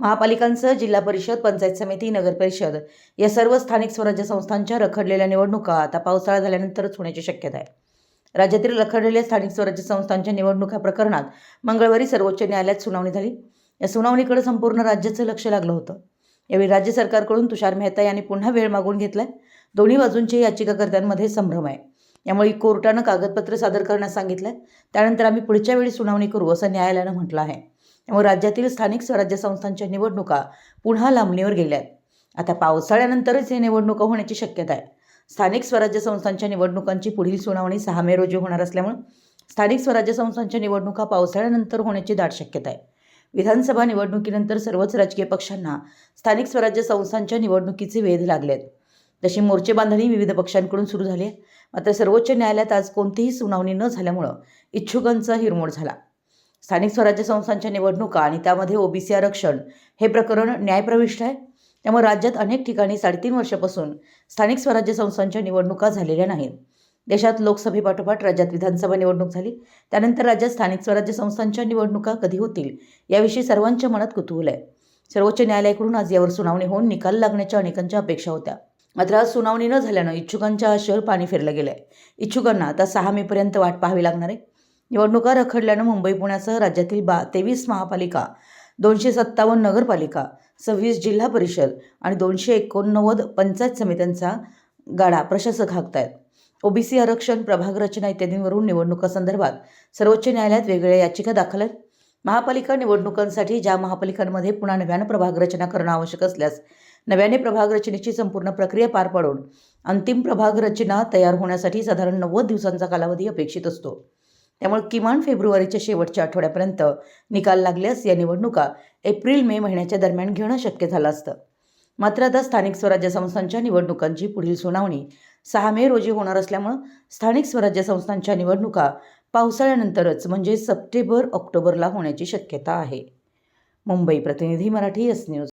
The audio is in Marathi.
महापालिकांसह जिल्हा परिषद पंचायत समिती नगर परिषद या सर्व स्थानिक स्वराज्य संस्थांच्या रखडलेल्या निवडणुका आता पावसाळा झाल्यानंतरच होण्याची शक्यता आहे. राज्यातील रखडलेल्या स्थानिक स्वराज्य संस्थांच्या निवडणुका प्रकरणात मंगळवारी सर्वोच्च न्यायालयात सुनावणी झाली. या सुनावणीकडे संपूर्ण राज्याचं लक्ष लागलं होतं. यावेळी राज्य सरकारकडून तुषार मेहता यांनी पुन्हा वेळ मागून घेतलाय. दोन्ही बाजूंच्या याचिकाकर्त्यांमध्ये संभ्रम आहे. यामुळे कोर्टानं कागदपत्र सादर करण्यास सांगितलं त्यानंतर आम्ही पुढच्या वेळी सुनावणी करू असं न्यायालयानं म्हटलं आहे. त्यामुळे राज्यातील स्थानिक स्वराज्य संस्थांच्या निवडणुका पुन्हा लांबणीवर गेल्या आहेत आता पावसाळ्यानंतरच या निवडणुका होण्याची शक्यता आहे. स्थानिक स्वराज्य संस्थांच्या निवडणुकांची पुढील सुनावणी सहा मे रोजी होणार असल्यामुळे स्थानिक स्वराज्य संस्थांच्या निवडणुका पावसाळ्यानंतर होण्याची दाट शक्यता आहे. विधानसभा निवडणुकीनंतर सर्वच राजकीय पक्षांना स्थानिक स्वराज्य संस्थांच्या निवडणुकीचे वेध लागले आहेत तशी मोर्चे बांधणी विविध पक्षांकडून सुरू झाली आहे मात्र सर्वोच्च न्यायालयात आज कोणतीही सुनावणी न झाल्यामुळं इच्छुकांचा हिरमोड झाला. स्थानिक स्वराज्य संस्थांच्या निवडणुका आणि त्यामध्ये ओबीसी आरक्षण हे प्रकरण न्यायप्रविष्ट आहे. त्यामुळे राज्यात अनेक ठिकाणी साडेतीन वर्षापासून स्थानिक स्वराज्य संस्थांच्या निवडणुका झालेल्या नाहीत. देशात लोकसभेपाठोपाठ राज्यात विधानसभा निवडणूक झाली. त्यानंतर राज्यात स्थानिक स्वराज्य संस्थांच्या निवडणुका कधी होतील याविषयी सर्वांच्या मनात कुतूहल आहे. सर्वोच्च न्यायालयाकडून आज यावर सुनावणी होऊन निकाल लागण्याच्या अनेकांच्या अपेक्षा होत्या. मात्र आज सुनावणी न झाल्यानं इच्छुकांच्या आशेवर पाणी फिरलं गेलं आहे इच्छुकांना आता सहा मेपर्यंत वाट पाहावी लागणार आहे. निवडणुका रखडल्यानं मुंबई पुण्यासह राज्यातील बा तेवीस महापालिका दोनशे सत्तावन्न नगरपालिका सव्वीस जिल्हा परिषद आणि दोनशे एकोणनव्वद पंचायत समित्यांचा गाडा प्रशासक हाकतायत. ओबीसी आरक्षण प्रभाग रचना इत्यादींवरून निवडणुकासंदर्भात सर्वोच्च न्यायालयात वेगळ्या याचिका दाखल आहेत. महापालिका निवडणुकांसाठी ज्या महापालिकांमध्ये पुन्हा नव्यानं प्रभाग रचना करणं आवश्यक असल्यास नव्याने प्रभाग रचनेची संपूर्ण प्रक्रिया पार पाडून अंतिम प्रभाग रचना तयार होण्यासाठी साधारण नव्वद दिवसांचा कालावधी अपेक्षित असतो. त्यामुळे किमान फेब्रुवारीच्या शेवटच्या आठवड्यापर्यंत निकाल लागल्यास या निवडणुका एप्रिल मे महिन्याच्या दरम्यान घेणं शक्य झालं असतं. मात्र आता स्थानिक स्वराज्य संस्थांच्या निवडणुकांची पुढील सुनावणी सहा मे रोजी होणार असल्यामुळं स्थानिक स्वराज्य संस्थांच्या निवडणुका पावसाळ्यानंतरच म्हणजे सप्टेंबर ऑक्टोबरला होण्याची शक्यता आहे. मुंबई प्रतिनिधी मराठी एस न्यूज.